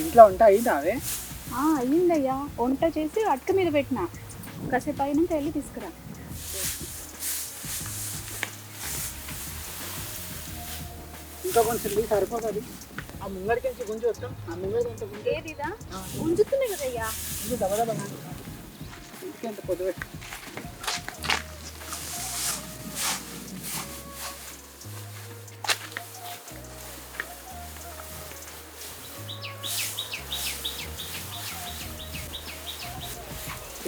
ఇంట్లో వంట అయిందా అదే అయ్యిందయ్యా. వంట చేసి అటుక మీద పెట్టిన. కాసేపు అయినంత వెళ్ళి తీసుకురా. ఇంకా కొంచెం సరిపోతుంది. ఆ ముంగడికి నుంచి గుంజు వచ్చాం ఆ ముంగడి ఏదిదా గుంజుతున్నాయి కదయ్యా. ఇది దబదబా ఇంటికి ఎంత పొద్దు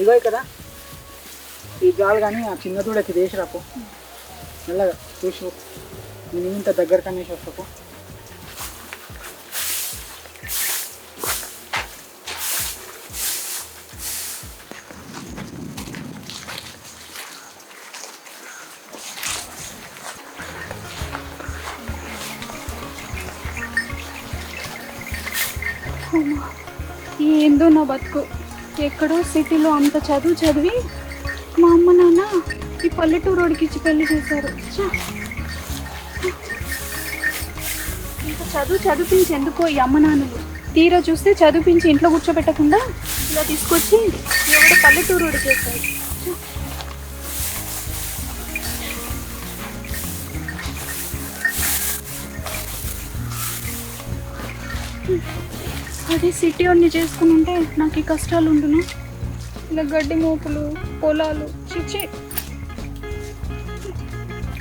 ఇగో కదా ఈ గాలి కానీ ఆ చిన్న దూడకి దేశ రాపో మెల్లగా చూసి నేను ఇంత దగ్గర కనేసి వస్తాకు ఏందో నా బతుకు. ఎక్కడో సిటీలో అంత చదువు చదివి మా అమ్మ నాన్న ఈ పల్లెటూరోడికి ఇచ్చి పెళ్ళి చేశారు. ఇంత చదువు చదివించి ఎందుకో ఈ అమ్మ నాన్నలు? తీరా చూస్తే చదివించి ఇంట్లో కూర్చోబెట్టకుండా ఇలా తీసుకొచ్చి ఎవడో పల్లెటూరోడు చేశారు అదే సిటీ అన్ని చేసుకుని ఉంటే నాకు ఈ కష్టాలు ఉండును. ఇలా గడ్డి మోపులు పొలాలు చిచ్చి.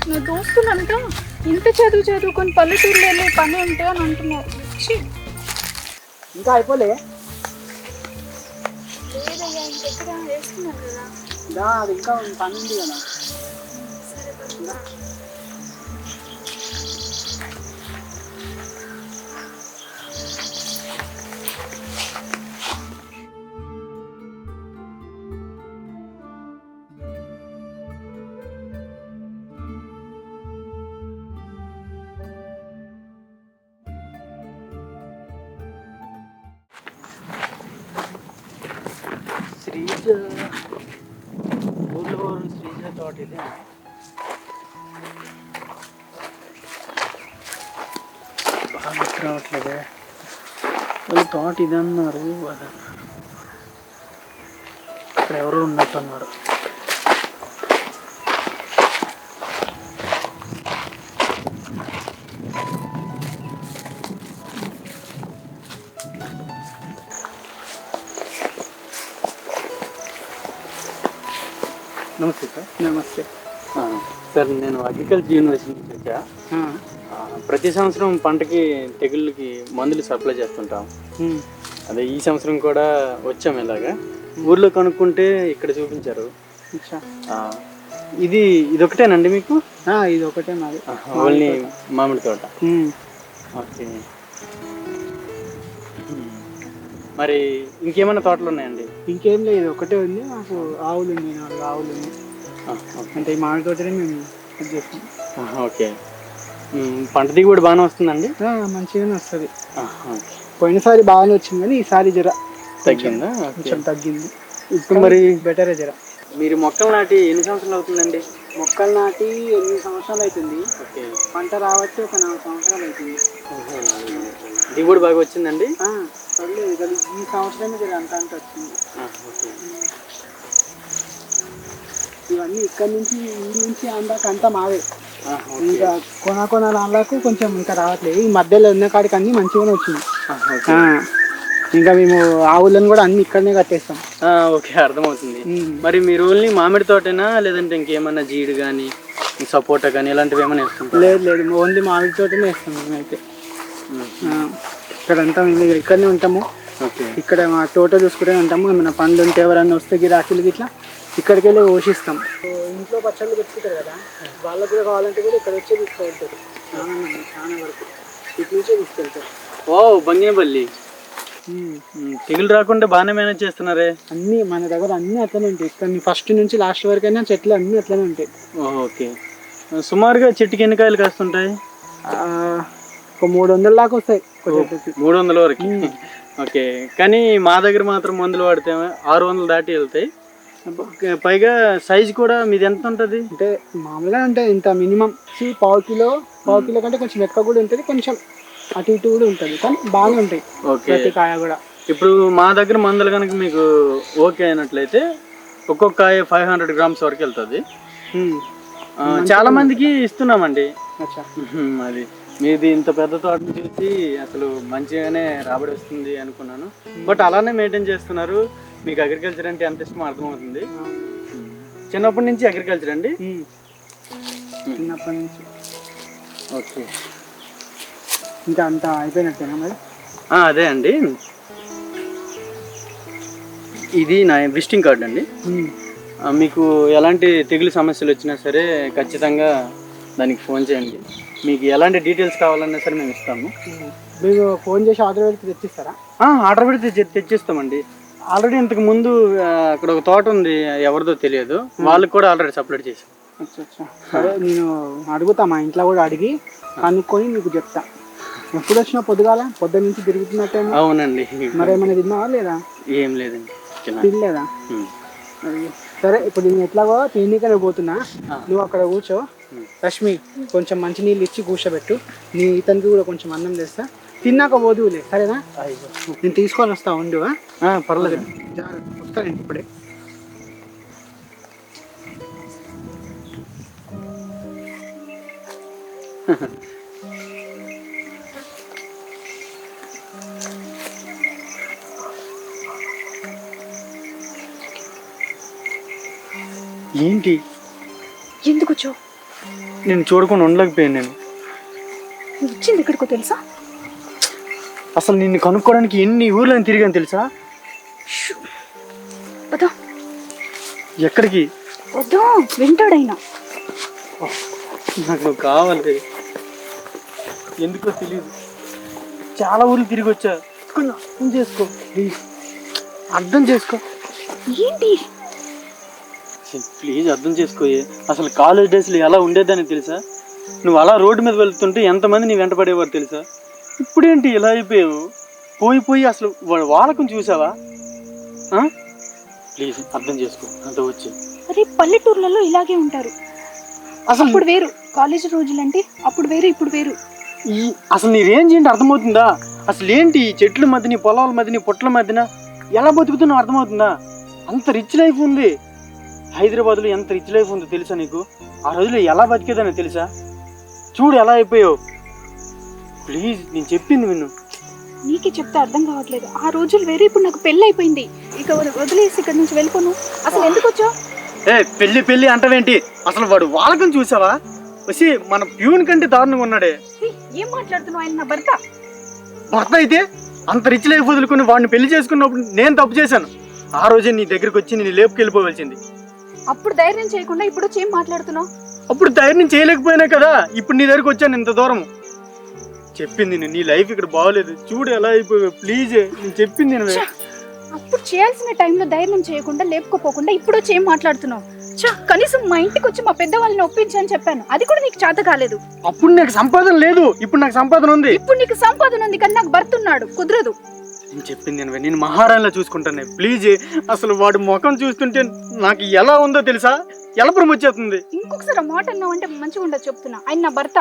నా దోస్తులంతా ఇంత చదువు చదువుకొని పల్లెటూరులో వెళ్ళే పని ఉంటే అని అంటున్నారు! ఇంకా అయిపోలే? లేదయ్యా ఇంకెక్కడ కదా? ఇంకా పని ఉంది కదా. శ్రీజ తోట ఇది బాగా గుర్తు రావట్లేదే వాళ్ళు తోట ఇది అన్నారు అది ఇక్కడ నమస్తే సార్. నమస్తే. సార్ నేను అగ్రికల్చర్ యూనివర్సిటీ నుంచి వచ్చా. ప్రతి సంవత్సరం పంటకి తెగుళ్ళకి మందులు సప్లై చేస్తుంటాం. అదే ఈ సంవత్సరం కూడా వచ్చాం ఇలాగా. ఊర్లో కనుక్కుంటే ఇక్కడ చూపించారు. ఇది ఇది ఒకటేనండి మీకు? ఇది ఒకటే నాది ఓన్లీ మామిడి తోట. ఓకే. మరి ఇంకేమైనా తోటలు ఉన్నాయండి? ఇంకేం లేదు ఒకటే ఉంది. మాకు ఆవులు ఉన్నాయి నాలుగు ఆవులు ఉన్నాయి. అంటే ఈ మామిడి తోటనే మేము ఇది చేస్తాం. ఓకే. పంట దిగుబడి బాగానే వస్తుందండి? మంచిగానే వస్తుంది. పోయినసారి బాగానే వచ్చింది కానీ ఈసారి జర తగ్గిందా. కొంచెం తగ్గింది. ఇప్పుడు మరి బెటరే జర. మీరు మొక్కలు నాటి ఎన్ని సంవత్సరాలు అవుతుందండి? మొక్కలు నాటి ఎనిమిది సంవత్సరాలు అవుతుంది. ఓకే. పంట రావచ్చు ఒక నాలుగు సంవత్సరాలు అవుతుంది. దిగుబడి బాగా వచ్చిందండి? పర్లేదు కానీ ఈ అంత అంత వచ్చింది. ఇవన్నీ ఇక్కడి నుంచి ఈ నుంచి అందాక అంతా మావే. ఇంకా కొన కొన రాళ్ళకు కొంచెం ఇంకా రావట్లేదు. ఈ మధ్యలో ఉన్న కాడికి అన్ని మంచిగానే వచ్చింది. ఇంకా మేము ఆవులను కూడా అన్ని ఇక్కడనే కట్టేస్తాం. ఓకే అర్థమవుతుంది. మరి మీరు ఓన్లీ మామిడి తోటేనా లేదంటే ఇంకేమన్నా జీడి కానీ సపోటా కానీ ఇలాంటివి ఏమైనా వేస్తుంటారా? లేదు లేదు ఓన్లీ మామిడి తోటనే వేస్తాం మేమైతే. ఉమ్, ఆ, ఇక్కడంతా మేము ఇక్కడనే ఉంటాము. ఓకే. ఇక్కడ మా తోట చూసుకుంటే ఉంటాము. ఏమైనా పండ్లు ఉంటే ఎవరన్నా వస్తే గిరాకీలు ఇట్లా ఇక్కడికి వెళ్ళి పోషిస్తాం ఇంట్లో పచ్చళ్ళు పెట్టుకుంటారు కదా? వాళ్ళకు కూడా కావాలంటే కూడా ఇక్కడ వచ్చే తీసుకెళ్తారు. చాలా మంది చాలా వరకు. ఇటు నుంచే తీసుకెళ్తారు. ఓ. ఉమ్, తెగులు రాకుండా బాగానే మేనేజ్ చేస్తున్నారే? అన్నీ మన దగ్గర అన్నీ అట్లనే ఉంటాయి. ఇక్కడ ఫస్ట్ నుంచి లాస్ట్ వరకు అయినా చెట్లు అన్నీ అట్లనే ఉంటాయి. ఓకే. సుమారుగా చెట్టుకి ఎన్ని కాయలు కాస్తుంటాయి? ఆ, ఒక మూడు వందల దాకా వస్తాయి. మూడు వందల వరకు. ఓకే. కానీ మా దగ్గర మాత్రం మందులు వాడితే ఆరు వందలు దాటి వెళ్తాయి. పైగా సైజ్ కూడా మీది ఎంత ఉంటుంది? అంటే మామూలుగా అంటే ఇంత మినిమం. పావు కిలో పావు కిలో కంటే కొంచెం ఎక్కువ కూడా ఉంటుంది కొంచెం అటు ఇటు కూడా ఉంటుంది కానీ బాగా ఉంటాయి ఓకే. ప్రతి కాయ కూడా. ఇప్పుడు మా దగ్గర మందులు కనుక మీకు ఓకే అయినట్లయితే ఒక్కొక్క కాయ ఫైవ్ హండ్రెడ్ గ్రామ్స్ వరకు వెళ్తుంది. చాలా మందికి ఇస్తున్నామండి. అది. మీది ఇంత పెద్ద తోటను చూసి అసలు మంచిగానే రాబడి వస్తుంది అనుకున్నాను. బట్ అలానే మెయింటైన్ చేస్తున్నారు. మీకు అగ్రికల్చర్ అంటే ఎంత ఇష్టమో అర్థమవుతుంది. చిన్నప్పటి నుంచి అగ్రికల్చర్ అండి. చిన్నప్పటి నుంచి. ఓకే. ఇంకా అంతా అయిపోయినట్టేనా మరి? అదే అండి. ఇది నా విజిటింగ్ కార్డ్ అండి. మీకు ఎలాంటి తెగులు సమస్యలు వచ్చినా సరే ఖచ్చితంగా దానికి ఫోన్ చేయండి. మీకు ఎలాంటి డీటెయిల్స్ కావాలన్నా సరే మేము ఇస్తాము. మీకు ఫోన్ చేసి ఆర్డర్ పెడితే తెచ్చిస్తారా? ఆర్డర్ పెడితే తెచ్చి- తెచ్చిస్తామండి. ఆల్రెడీ ఇంతకు ముందు ఆ, అక్కడ ఒక తోట ఉంది ఎవరిదో తెలియదు. వాళ్ళకి కూడా ఆల్రెడీ సప్లై చేసాం. అచ్చా అచ్చా సరే నేను అడుగుతా మా ఇంట్లో కూడా అడిగి కనుక్కొని మీకు చెప్తా. ఎప్పుడు వచ్చినా పొద్దుగాల పొద్దు నుంచి తిరుగుతున్నట్టేమో అవునండి. మరి ఏమైనా తిన్నావా లేదా? ఏం లేదండి. చిన్న తినలేదా? ఉమ్. అది సరే ఇప్పుడు నేను ఎట్లాగో తిండికనే పోతున్నా. నువ్వు అక్కడ కూర్చో. రష్మి కొంచెం మంచి నీళ్ళు ఇచ్చి కూర్చోబెట్టు. నీ ఇతనికి కూడా కొంచెం అన్నం తెస్తా. తిన్నాక పోదువులే సరేనా? నేను తీసుకొని వస్తా ఉండు ఆ? ఆ, పర్లేదు. జాగ్రత్త. వస్తా నేను ఇప్పుడే. ఏంటి? ఎందుకు వచ్చావు నేను చూడకుండా ఉండలేకపోయాను నేను. వచ్చింది ఇక్కడికో తెలుసా? అసలు నిన్ను కనుక్కోవడానికి ఎన్ని ఊర్లను తిరిగాను తెలుసా? వద్దా. ఎక్కడికి? వద్దా. వింటాడైనా. నాకు నువ్వు కావాలి. ఎందుకో తెలియదు చాలా ఊర్లు తిరిగి వచ్చా. అర్థం చేసుకో. ప్లీజ్. అర్థం చేసుకో. ఏంటి? ప్లీజ్ అర్థం చేసుకోయే అసలు కాలేజ్ డేస్లో ఎలా ఉండేదని తెలుసా? నువ్వు అలా రోడ్డు మీద వెళ్తుంటే ఎంతమంది నీ వెంట పడేవారు తెలుసా? ఇప్పుడేంటి ఇలా అయిపోయావు? పోయి పోయి అసలు వాడు వాళ్ళకం చూసావా? ప్లీజ్ అర్థం చేసుకో అంత వచ్చి. అరే పల్లెటూర్లలో ఇలాగే ఉంటారు. అసలు అప్పుడు వేరు. కాలేజీ రోజులంటే అప్పుడు వేరు ఇప్పుడు వేరు. ఈ అసలు నీ రేంజ్ ఏంటి? అర్థమవుతుందా? అసలు ఏంటి ఈ చెట్ల మధ్యని పొలాల మధ్యని పుట్ల మధ్యన? ఎలా బతుకుతున్నావు అర్థమవుతుందా? అంత రిచ్ లైఫ్ ఉంది. హైదరాబాద్లో ఎంత రిచ్ లైఫ్ ఉందో తెలుసా నీకు? ఆ రోజుల్లో ఎలా బతికేదని తెలుసా? చూడు ఎలా అయిపోయావు. ప్లీజ్ నేను చెప్పింది విన్ను నీకే చెప్తే అర్థం కావట్లేదు. ఆ రోజులు వేరు ఇప్పుడు నాకు పెళ్ళి అయిపోయింది. ఇక వద- వదిలేసి ఇక్కడ నుంచి వెళ్ళిపోను. అసలు ఎందుకు వచ్చావు? ఏ పెళ్ళి పెళ్ళి అంటావేంటి? అసలు వాడు వాళ్ళకం చూసావా? వచ్చి మన ప్యూన్ కంటే దారుణంగా ఉన్నాడే. ఏం మాట్లాడుతున్నావు? ఆయన నా భర్త. భర్త అయితే అంత రిచ్ లైఫ్ వదులుకుని వాడిని పెళ్ళి చేసుకున్నప్పుడు నేను తప్పు చేశాను. ఆ రోజే నీ దగ్గరికి వచ్చి నేను లేపుకెళ్ళిపోవలసింది. అప్పుడు ధైర్యం చేయకుండా ఇప్పుడు వచ్చి ఏం మాట్లాడుతున్నావు? అప్పుడు ధైర్యం చేయలేకపోయినా కదా ఇప్పుడు నీ దగ్గరికి వచ్చాను ఇంత దూరం. చెప్పింది నేను నీ లైఫ్ ఇక్కడ బాగోలేదు. చూడు ఎలా అయిపోయావు ప్లీజ్ నేను చెప్పింది నేను! అప్పుడు చేయాల్సిన టైంలో ధైర్యం చేయకుండా లేపుకోపోకుండా ఇప్పుడు వచ్చి ఏం మాట్లాడుతున్నావు! కనీసం మా ఇంటికి వచ్చి మా పెద్దవాళ్ళని ఒప్పించని చెప్పాను. అది కూడా నీకు చేత కాలేదు. అప్పుడు నాకు సంపాదన లేదు ఇప్పుడు నాకు సంపాదన ఉంది. ఇప్పుడు నీకు సంపాదన ఉంది కానీ నాకు భర్త ఉన్నాడు కుదరదు. నేను చెప్పింది నేను నేను మహారాణిలా చూసుకుంటాను. ప్లీజ్ అసలు వాడు ముఖం చూస్తుంటే నాకు ఎలా ఉందో తెలుసా? ఎలపురం వచ్చేస్తుంది? ఇంకొకసారి మాట అన్నావు అంటే మంచిగా ఉండదు చెప్తున్నా. ఆయన నా భర్త.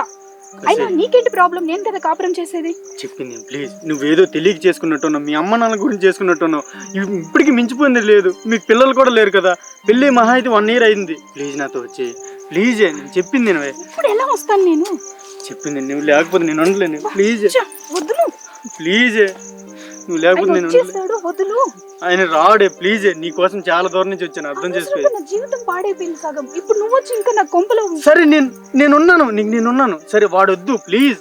అయినా నీకేంటి ప్రాబ్లం? నేను కదా కాపురం చేసేది. చెప్పింది ప్లీజ్ నువ్వేదో తెలియక చేసుకున్నట్టున్నావు. మీ అమ్మ నాన్న గురించి చేసుకున్నట్టున్నావు. ఇవి ఇప్పటికి మించిపోయింది లేదు. మీకు పిల్లలు కూడా లేరు కదా. పెళ్ళి మహా అయితే వన్ ఇయర్ అయింది. ప్లీజ్ నాతో వచ్చి. ప్లీజ్ నేను చెప్పింది నేను ఇప్పుడు ఎలా వస్తాను నేను? చెప్పింది నువ్వు లేకపోతే నేను ఉండలేను. ప్లీజ్. ప్లీజ్. నువ్వు లేకపోతే నేను. వచ్చేస్తాడు వదులు. ఆయన రాడే ప్లీజ్ నీ కోసం చాలా దూరం నుంచి వచ్చాను అర్థం చేసుకో. నా జీవితం పాడైపోయింది సగం ఇప్పుడు నువ్వు వచ్చి ఇంకా నా కొంపలో సరే నేను నేనున్నాను నీకు నేనున్నాను సరే వాడు వద్దు ప్లీజ్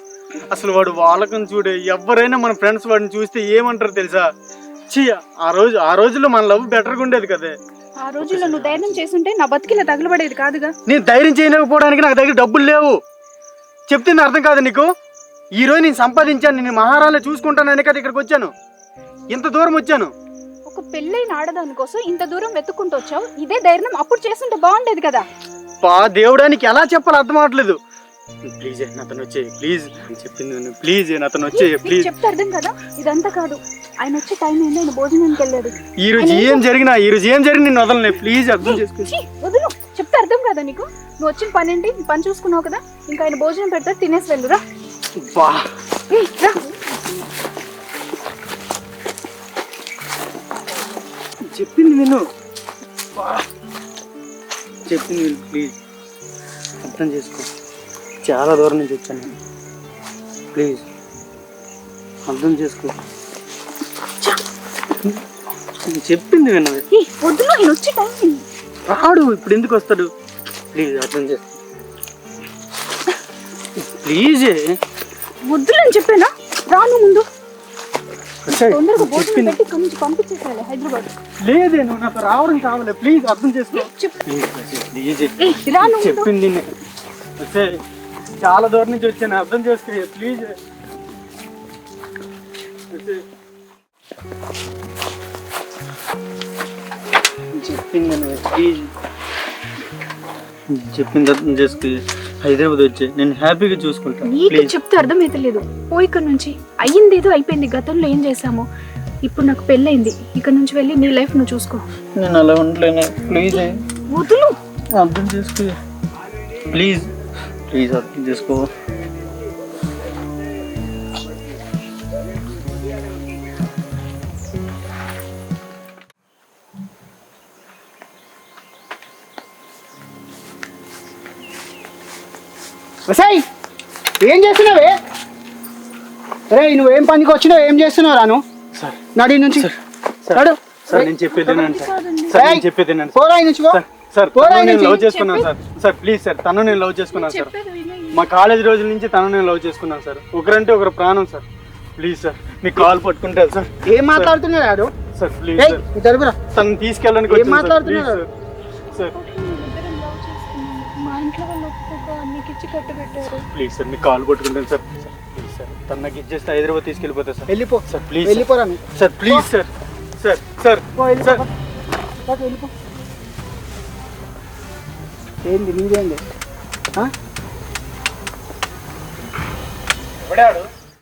అసలు వాడు వాళ్ళకం చూడే ఎవరైనా మన ఫ్రెండ్స్ వాడిని చూస్తే ఏమంటారు తెలుసా? చీ ఆ రోజు ఆ రోజుల్లో మన లవ్ బెటర్గా ఉండేది కదే. ఆ రోజుల్లో నువ్వు ధైర్యం చేసుంటే నా బతికిలా తగలబడేది కాదుగా. నేను ధైర్యం చేయలేకపోవడానికి నాకు దగ్గర డబ్బులు లేవు. చెప్తుంది అర్థం కాదు నీకు? ఈ రోజు నేను సంపాదించాను నేను మహారాణి చూసుకుంటానని కదా ఇక్కడికి వచ్చాను. ఇంత దూరం వచ్చాను. ఒక పెళ్ళైన ఆడదాని కోసం ఇంత దూరం వెతుక్కుంటూ వచ్చావు? ఇదే ధైర్యం అప్పుడు చేస్తుంటే బాగుండేది కదా. పా దేవుడానికి ఎలా చెప్పాలో అర్థం అవట్లేదు. ప్లీజ్ నాతను వచ్చే ప్లీజ్. చెప్పింది ప్లీజ్ నాతను వచ్చే ప్లీజ్. చెప్తే అర్థం కదా? ఇదంతా కాదు. ఆయన వచ్చే టైం ఏందో ఆయన భోజనానికి వెళ్ళాడు. ఈ రోజు ఏం జరిగినా ఈ రోజు ఏం జరిగిన నేను వదలనే. ప్లీజ్ అర్థం చేసుకో. వదులు. చెప్తే అర్థం కదా నీకు? నువ్వు వచ్చిన పని ఏంటి? పని చూసుకున్నావు కదా? ఇంకా ఆయన భోజనం పెడతాడు తినేసి వెళ్ళురా. బా. చెప్పింది విను. చెప్పింది విను ప్లీజ్. అర్థం చేసుకో. చాలా దూరం నుంచి వచ్చాను నేను. ప్లీజ్. అర్థం చేసుకో. చెప్పింది విన్నది. రాడు ఇప్పుడు ఎందుకు వస్తాడు? ప్లీజ్ అర్థం చేసుకో. ప్లీజ్. వద్దులు అని చెప్పానా? రాను ముందు. లేదే నువ్వు నాతో రావడం కావాలి. ప్లీజ్ అర్థం చేసుకో. చెప్పింది చాలా దూరం నుంచి వచ్చాను. అర్థం చేసుకో. ప్లీజ్ చెప్పింది ప్లీజ్ చెప్పింది అర్థం చేసుకో. హైదరాబాద్ వచ్చి నేను హ్యాపీగా చూసుకుంటాను. నీకు చెప్తే అర్థమైతలేదు. పో ఇక్కడ నుంచి. అయ్యింది ఏదో అయిపోయింది. గతంలో ఏం చేసాము ఇప్పుడు నాకు పెళ్ళైంది ఇక్కడ నుంచి వెళ్ళి నీ లైఫ్ నువ్వు చూసుకో. నేను అలా ఉండలేను. ప్లీజ్ వదులు. అర్థం చేసుకో. ప్లీజ్ ప్లీజ్ అర్థం చేసుకో. వసాయ్ ఏం చేస్తున్నావే? రే నువ్వేం పనికి వచ్చినావు? ఏం చేస్తున్నావు రాను సార్. నడి నుంచి. సార్. నడు. సార్ నేను చెప్పేది సార్. సార్ నేను చెప్పేది నుంచి. సార్ తను. లవ్ చేసుకున్నాను సార్. సార్ ప్లీజ్ సార్ తను నేను లవ్ చేసుకున్నాను సార్. మా కాలేజ్ రోజుల నుంచి తను నేను లవ్ చేసుకున్నాను సార్. ఒకరంటే ఒకరు ప్రాణం సార్. ప్లీజ్ సార్ మీ కాల్ పట్టుకుంటారు సార్. ఏం మాట్లాడుతున్నాడు సార్ ప్లీజ్ సార్. తను తీసుకెళ్ళడానికి ఏం వచ్చాను సార్ ఇంట్లో వాళ్ళు ఒప్పుకోక నీకు ఇచ్చి కట్టుబెట్టారు ప్లీజ్ సార్ మీ కాల్ పట్టుకుంటాను సార్ సార్ ప్లీజ్ సార్. తను నాకు ఇచ్చేస్తే హైదరాబాద్ తీసుకెళ్ళిపోతా సార్. వెళ్ళిపో. Sir please వెళ్ళిపోరా sir please sir. Sir sir. Sir. వెళ్ళిపో ఏంది నీదేంది? ఎవడాడు?